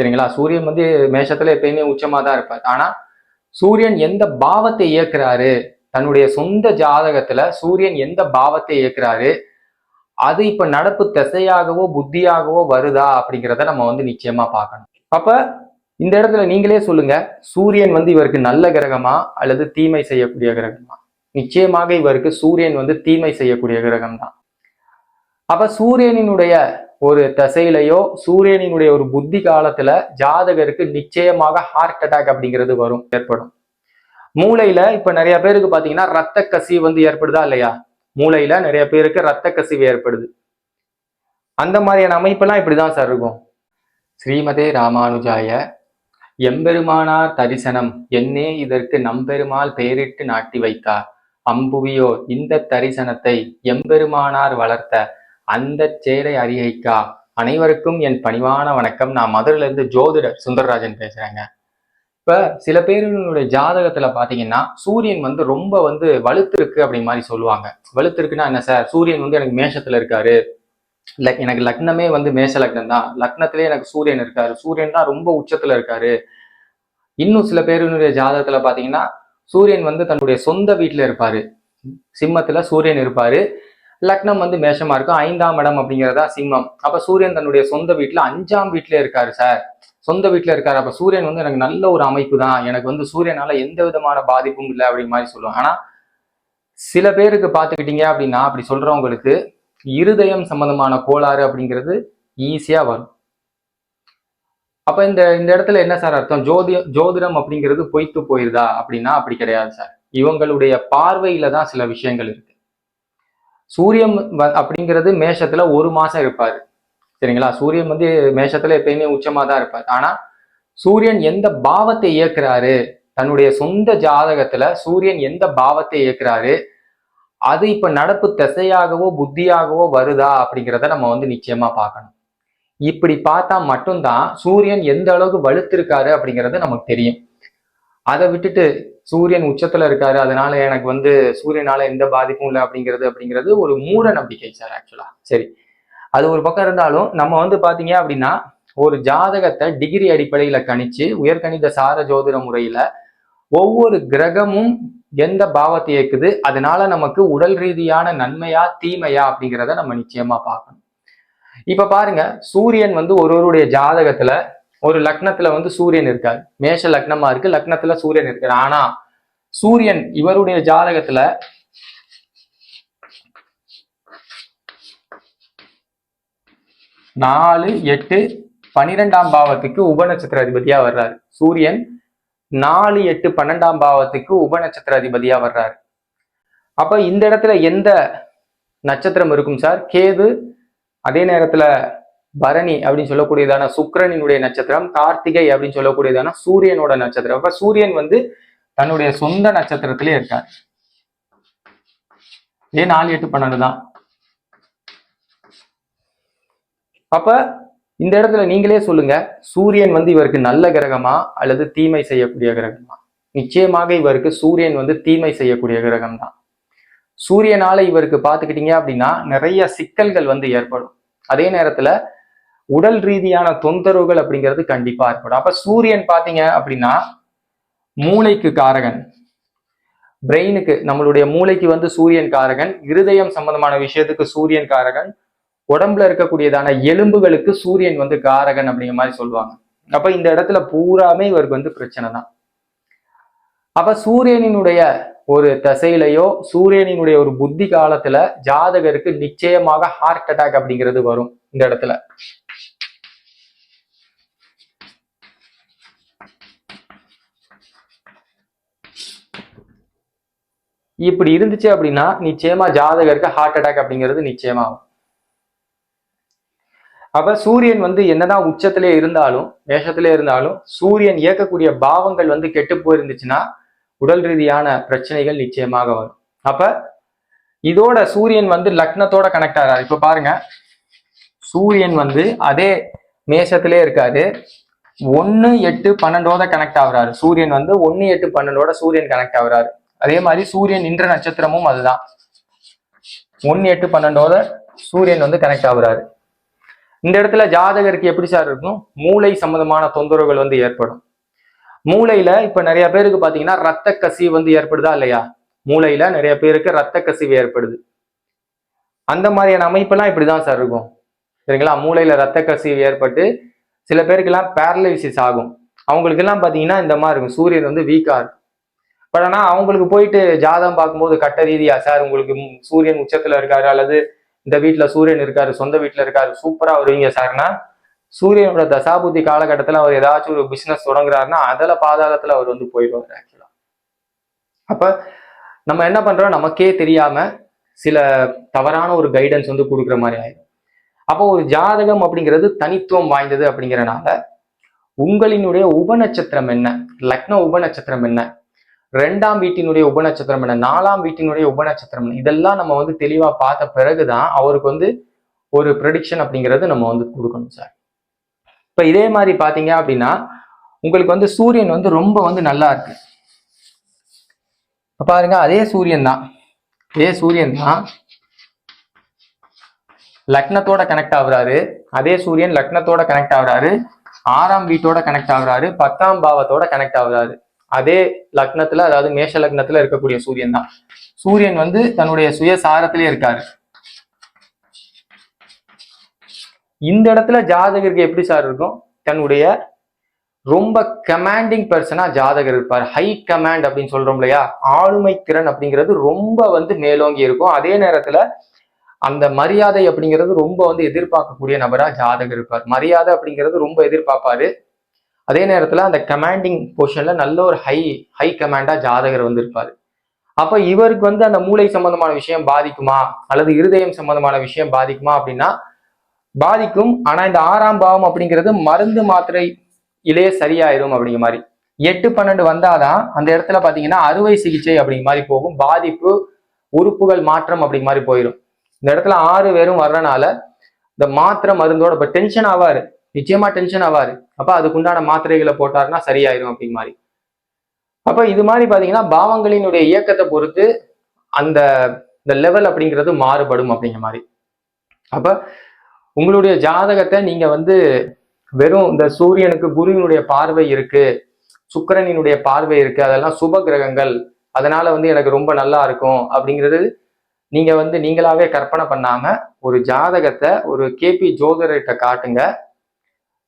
சரிங்களா? சூரியன் வந்து மேஷத்துல எப்பயுமே உச்சமா தான் இருப்பார். ஆனா சூரியன் எந்த பாவத்தை இயக்குறாரு? தன்னுடைய சொந்த ஜாதகத்துல சூரியன் எந்த பாவத்தை இயக்குறாரு? அது இப்ப நடப்பு திசையாகவோ புத்தியாகவோ வருதா அப்படிங்கிறத நம்ம வந்து நிச்சயமா பார்க்கணும். அப்ப இந்த இடத்துல நீங்களே சொல்லுங்க சூரியன் வந்து இவருக்கு நல்ல கிரகமா அல்லது தீமை செய்யக்கூடிய கிரகமா? நிச்சயமாக இவருக்கு சூரியன் வந்து தீமை செய்யக்கூடிய கிரகம் தான் அப்ப சூரியனினுடைய ஒரு தசையிலையோ சூரியனினுடைய ஒரு புத்தி காலத்துல ஜாதகருக்கு நிச்சயமாக ஹார்ட் அட்டாக் அப்படிங்கிறது வரும் ஏற்படும். மூளையில இப்ப நிறைய பேருக்கு பாத்தீங்கன்னா ரத்த கசிவு வந்து ஏற்படுதா இல்லையா? மூளையில நிறைய பேருக்கு ரத்த கசிவு ஏற்படுது. அந்த மாதிரியான அமைப்பெல்லாம் இப்படிதான் சார் இருக்கும். ஸ்ரீமதே ராமானுஜாய எம்பெருமானார் தரிசனம் என்னே இதற்கு நம்பெருமாள் பெயரிட்டு நாட்டி வைத்தார். அம்புவியோர் இந்த தரிசனத்தை எம்பெருமானார் வளர்த்த அந்த சேரை அறிகைக்கா அனைவருக்கும் என் பணிவான வணக்கம். நான் மதுரையில இருந்து ஜோதிடர் சுந்தரராஜன் பேசுறேங்க. இப்ப சில பேருடைய ஜாதகத்துல பாத்தீங்கன்னா சூரியன் வந்து ரொம்ப வந்து வலுத்திருக்கு அப்படி மாதிரி சொல்லுவாங்க. வலுத்திருக்குன்னா என்ன சார்? சூரியன் வந்து எனக்கு மேஷத்துல இருக்காரு. லக் எனக்கு லக்னமே வந்து மேஷ லக்னம் தான். லக்னத்திலே எனக்கு சூரியன் இருக்காரு. சூரியன் தான் ரொம்ப உச்சத்துல இருக்காரு. இன்னும் சில பேருடைய ஜாதகத்துல பாத்தீங்கன்னா சூரியன் வந்து தன்னுடைய சொந்த வீட்டுல இருப்பாரு. சிம்மத்துல சூரியன் இருப்பாரு. லக்னம் வந்து மேஷமா இருக்கும். ஐந்தாம் இடம் அப்படிங்கிறதா சிம்மம். அப்ப சூரியன் தன்னுடைய சொந்த வீட்டுல அஞ்சாம் வீட்டுல இருக்காரு சார் சொந்த வீட்டுல இருக்காரு. அப்ப சூரியன் வந்து எனக்கு நல்ல ஒரு அமைப்பு தான் எனக்கு வந்து சூரியனால எந்த விதமான பாதிப்பும் இல்லை அப்படிங்கிற மாதிரி சொல்லுவோம் ஆனா சில பேருக்கு பாத்துக்கிட்டீங்க அப்படின்னா அப்படி சொல்றவங்களுக்கு இருதயம் சம்பந்தமான கோளாறு அப்படிங்கிறது ஈஸியா வரும். அப்ப இந்த இந்த இடத்துல என்ன சார் அர்த்தம்? ஜோதி ஜோதிடம் அப்படிங்கிறது பொய்த்து போயிருதா அப்படின்னா அப்படி கிடையாது சார் இவங்களுடைய பார்வையில தான் சில விஷயங்கள் இருக்கு. சூரியன் வ- அப்படிங்கிறது மேஷத்துல ஒரு மாசம் இருப்பாரு. சரிங்களா? சூரியன் வந்து மேஷத்துல எப்பயுமே உச்சமா தான் இருப்பார். ஆனா சூரியன் எந்த பாவத்தை இயக்குறாரு தன்னுடைய சொந்த ஜாதகத்துல சூரியன் எந்த பாவத்தை இயக்குறாரு அது இப்ப நடப்பு திசையாகவோ புத்தியாகவோ வருதா அப்படிங்கிறத நம்ம வந்து நிச்சயமா பார்க்கணும். இப்படி பார்த்தா மட்டும்தான் சூரியன் எந்த அளவுக்கு வலுத்திருக்காரு அப்படிங்கிறது நமக்கு தெரியும். அதை விட்டுட்டு சூரியன் உச்சத்துல இருக்காரு. அதனால எனக்கு வந்து சூரியனால எந்த பாதிப்பும் இல்லை அப்படிங்கிறது அப்படிங்கிறது ஒரு மூட நம்பிக்கை சார் ஆக்சுவலா சரி. அது ஒரு பக்கம் இருந்தாலும் நம்ம வந்து பாத்தீங்க அப்படின்னா ஒரு ஜாதகத்தை டிகிரி அடிப்படையில கணிச்சு உயர்கணித சார ஜோதிட முறையில ஒவ்வொரு கிரகமும் எந்த பாவத்தை இயக்குது அதனால நமக்கு உடல் ரீதியான நன்மையா தீமையா அப்படிங்கிறத நம்ம நிச்சயமா பார்க்கணும். இப்ப பாருங்க சூரியன் வந்து ஒருவருடைய ஜாதகத்துல ஒரு லக்னத்துல வந்து சூரியன் இருக்காரு. மேஷ லக்னமா இருக்கு லக்னத்துல சூரியன் இருக்காரு. ஆனா சூரியன் இவருடைய ஜாதகத்துல நாலு எட்டு பனிரெண்டாம் பாவத்துக்கு உபநட்சத்திர அதிபதியா வர்றாரு. சூரியன் நாலு எட்டு பன்னெண்டாம் பாவத்துக்கு உபநட்சத்திர அதிபதியா வர்றாரு. அப்ப இந்த இடத்துல எந்த நட்சத்திரம் இருக்கும் சார்? கேது அதே நேரத்துல பரணி அப்படின்னு சொல்லக்கூடியதான சுக்கிரனினுடைய நட்சத்திரம் கார்த்திகை அப்படின்னு சொல்லக்கூடியதான சூரியனோட நட்சத்திரம். அப்ப சூரியன் வந்து தன்னுடைய சொந்த நட்சத்திரத்திலே இருக்கார். இதே நாலு எட்டு பன்னெண்டு தான். அப்ப இந்த இடத்துல நீங்களே சொல்லுங்க சூரியன் வந்து இவருக்கு நல்ல கிரகமா அல்லது தீமை செய்யக்கூடிய கிரகமா? நிச்சயமாக இவருக்கு சூரியன் வந்து தீமை செய்யக்கூடிய கிரகம் தான். சூரியனால இவருக்கு பார்த்துக்கிட்டீங்க அப்படின்னா நிறைய சிக்கல்கள் வந்து ஏற்படும். அதே நேரத்துல உடல் ரீதியான தொந்தரவுகள் அப்படிங்கிறது கண்டிப்பா ஏற்படும். அப்ப சூரியன் பாத்தீங்க அப்படின்னா மூளைக்கு காரகன். பிரெயினுக்கு நம்மளுடைய மூளைக்கு வந்து சூரியன் காரகன். இருதயம் சம்பந்தமான விஷயத்துக்கு சூரியன் காரகன். உடம்புல இருக்கக்கூடியதான எலும்புகளுக்கு சூரியன் வந்து காரகன் அப்படிங்கிற மாதிரி சொல்லுவாங்க. அப்ப இந்த இடத்துல பூராமே இவருக்கு வந்து பிரச்சனை தான் அப்ப சூரியனினுடைய ஒரு தசையிலையோ சூரியனினுடைய ஒரு புத்தி காலத்துல ஜாதகருக்கு நிச்சயமாக ஹார்ட் அட்டாக் அப்படிங்கிறது வரும் இந்த இடத்துல. இப்படி இருந்துச்சு அப்படின்னா நிச்சயமா ஜாதகருக்கு ஹார்ட் அட்டாக் அப்படிங்கிறது நிச்சயமாகும். அப்ப சூரியன் வந்து என்னதான் உச்சத்திலே இருந்தாலும் மேஷத்திலே இருந்தாலும் சூரியன் இயக்கக்கூடிய பாவங்கள் வந்து கெட்டு போயிருந்துச்சுன்னா உடல் ரீதியான பிரச்சனைகள் நிச்சயமாக வரும். அப்ப இதோட சூரியன் வந்து லக்னத்தோட கனெக்ட் ஆகிறாரு இப்ப பாருங்க. சூரியன் வந்து அதே மேஷத்திலே இருக்காரு. ஒன்னு எட்டு பன்னெண்டோட கனெக்ட் ஆகுறாரு. சூரியன் வந்து ஒன்னு எட்டு பன்னெண்டோட சூரியன் கனெக்ட் ஆகுறாரு. அதே மாதிரி சூரியன் நின்ற நட்சத்திரமும் அதுதான். ஒன்னு எட்டு பன்னெண்டோட சூரியன் வந்து கனெக்ட் ஆகுறாரு. இந்த இடத்துல ஜாதகருக்கு எப்படி சார் இருக்கும் மூளை சம்பந்தமான தொந்தரவுகள் வந்து ஏற்படும். மூளையில இப்ப நிறைய பேருக்கு பாத்தீங்கன்னா ரத்த கசிவு வந்து ஏற்படுதா இல்லையா? மூளையில நிறைய பேருக்கு ரத்த கசிவு ஏற்படுது. அந்த மாதிரியான அமைப்பெல்லாம் இப்படிதான் சார் இருக்கும். சரிங்களா? மூளையில ரத்த கசிவு ஏற்பட்டு சில பேருக்கெல்லாம் பேரலைசிஸ் ஆகும். அவங்களுக்கெல்லாம் பாத்தீங்கன்னா இந்த மாதிரி இருக்கும். சூரியன் வந்து வீக்கா இருக்கும். பட் ஆனால் அவங்களுக்கு போயிட்டு ஜாதகம் பார்க்கும்போது கட்ட ரீதியா சார் உங்களுக்கு சூரியன் உச்சத்தில் இருக்காரு அல்லது இந்த வீட்டில் சூரியன் இருக்காரு சொந்த வீட்டில் இருக்காரு சூப்பராக வருவீங்க சார்னா சூரியனோட தசாபுத்தி காலகட்டத்தில் அவர் ஏதாச்சும் ஒரு பிஸ்னஸ் தொடங்குறாருன்னா அதில் பாதகத்தில் அவர் வந்து போயிடுவார் ஆக்சுவலா அப்போ நம்ம என்ன பண்ணுறோம் நமக்கே தெரியாமல் சில தவறான ஒரு கைடன்ஸ் வந்து கொடுக்குற மாதிரி ஆயிடும். அப்போ ஒரு ஜாதகம் அப்படிங்கிறது தனித்துவம் வாய்ந்தது அப்படிங்கிறனால உங்களினுடைய உபநட்சத்திரம் என்ன? லக்ன உபநட்சத்திரம் என்ன? ரெண்டாம் வீட்டினுடைய உபநட்சத்திரம் என்ன? நாலாம் வீட்டினுடைய உபநட்சத்திரம் என்ன? இதெல்லாம் நம்ம வந்து தெளிவா பார்த்த பிறகுதான் அவருக்கு வந்து ஒரு ப்ரெடிக்ஷன் அப்படிங்கிறது நம்ம வந்து கொடுக்கணும் சார் இப்போ இதே மாதிரி பாத்தீங்க அப்படின்னா உங்களுக்கு வந்து சூரியன் வந்து ரொம்ப வந்து நல்லா இருக்கு. இப்ப பாருங்க அதே சூரியன் தான். அதே சூரியன் தான் லக்னத்தோட கனெக்ட் ஆகுறாரு. அதே சூரியன் லக்னத்தோட கனெக்ட் ஆகுறாரு. ஆறாம் வீட்டோட கனெக்ட் ஆகுறாரு. பத்தாம் பாவத்தோட கனெக்ட் ஆகுறாரு. அதே லக்னத்துல அதாவது மேஷ லக்னத்துல இருக்கக்கூடிய சூரியன் தான். சூரியன் வந்து தன்னுடைய சுயசாரத்திலே இருக்காரு. இந்த இடத்துல ஜாதகருக்கு எப்படி சார் இருக்கும்? தன்னுடைய ரொம்ப கமாண்டிங் பர்சனா ஜாதகர் இருப்பார். ஹை கமாண்ட் அப்படின்னு சொல்றோம் இல்லையா? ஆளுமை திறன் அப்படிங்கிறது ரொம்ப வந்து மேலோங்கி இருக்கும். அதே நேரத்துல அந்த மரியாதை அப்படிங்கிறது ரொம்ப வந்து எதிர்பார்க்கக்கூடிய நபரா ஜாதகர் இருப்பார். மரியாதை அப்படிங்கிறது ரொம்ப எதிர்பார்ப்பாரு. அதே நேரத்தில் அந்த கமாண்டிங் போர்ஷனில் நல்ல ஒரு ஹை ஹை கமாண்டாக ஜாதகர் வந்திருப்பார். அப்போ இவருக்கு வந்து அந்த மூளை சம்பந்தமான விஷயம் பாதிக்குமா? அல்லது இருதயம் சம்பந்தமான விஷயம் பாதிக்குமா அப்படின்னா பாதிக்கும். ஆனால் இந்த ஆறாம் பாவம் அப்படிங்கிறது மருந்து மாத்திரை இலே சரியாயிரும் அப்படிங்கிற மாதிரி. எட்டு பன்னெண்டு வந்தாதான் அந்த இடத்துல பார்த்தீங்கன்னா அறுவை சிகிச்சை அப்படிங்கிற மாதிரி போகும். பாதிப்பு உறுப்புகள் மாற்றம் அப்படிங்கிற மாதிரி போயிடும் இந்த இடத்துல ஆறு பேரும் வர்றனால இந்த மாத்திரை மருந்தோட இப்போ டென்ஷன் ஆவாரு. நிச்சயமா டென்ஷன் ஆவாரு. அப்போ அதுக்குண்டான மாத்திரைகளை போட்டாருன்னா சரியாயிரும் அப்படிங்க மாதிரி. அப்போ இது மாதிரி பார்த்தீங்கன்னா பாவங்களினுடைய இயக்கத்தை பொறுத்து அந்த இந்த லெவல் அப்படிங்கிறது மாறுபடும் அப்படிங்கிற மாதிரி. அப்போ உங்களுடைய ஜாதகத்தை நீங்கள் வந்து வெறும் இந்த சூரியனுக்கு குருவினுடைய பார்வை இருக்கு சுக்கிரனினுடைய பார்வை இருக்கு அதெல்லாம் சுப கிரகங்கள் அதனால வந்து எனக்கு ரொம்ப நல்லா இருக்கும் அப்படிங்கிறது நீங்க வந்து நீங்களாவே கற்பனை பண்ணாம ஒரு ஜாதகத்தை ஒரு கேபி ஜோதிடர்கிட்ட காட்டுங்க.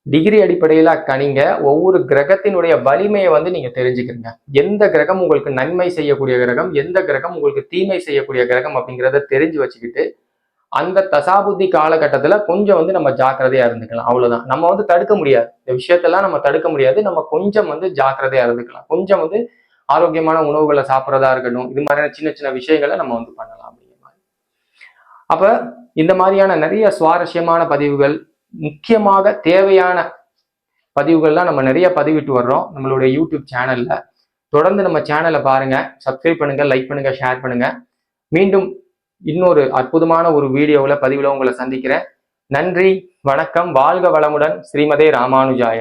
டிகிரி அடிப்படையில் கணிங்க. ஒவ்வொரு கிரகத்தினுடைய வலிமையை வந்து நீங்க தெரிஞ்சுக்கிறீங்க. எந்த கிரகம் உங்களுக்கு நன்மை செய்யக்கூடிய கிரகம் எந்த கிரகம் உங்களுக்கு தீமை செய்யக்கூடிய கிரகம் அப்படிங்கிறத தெரிஞ்சு வச்சுக்கிட்டு அந்த தசாபுத்தி காலகட்டத்தில் கொஞ்சம் வந்து நம்ம ஜாக்கிரதையா இருந்துக்கலாம். அவ்வளவுதான். நம்ம வந்து தடுக்க முடியாது. இந்த விஷயத்தெல்லாம் நம்ம தடுக்க முடியாது. நம்ம கொஞ்சம் வந்து ஜாக்கிரதையா இருந்துக்கலாம். கொஞ்சம் வந்து ஆரோக்கியமான உணவுகளை சாப்பிட்றதா இருக்கட்டும் இது மாதிரியான சின்ன சின்ன விஷயங்களை நம்ம வந்து பண்ணலாம் அப்படிங்கிற மாதிரி. அப்ப இந்த மாதிரியான நிறைய சுவாரஸ்யமான பதிவுகள் முக்கியமாக தேவையான பதிவுகள்லாம் நம்ம நிறைய பதிவிட்டு வர்றோம். நம்மளுடைய யூடியூப் சேனல்ல தொடர்ந்து நம்ம சேனலை பாருங்க. சப்ஸ்கிரைப் பண்ணுங்க லைக் பண்ணுங்க ஷேர் பண்ணுங்க. மீண்டும் இன்னொரு அற்புதமான ஒரு வீடியோவில் பதிவில் உங்களை சந்திக்கிறேன். நன்றி வணக்கம். வாழ்க வளமுடன். ஸ்ரீமதே ராமானுஜாய.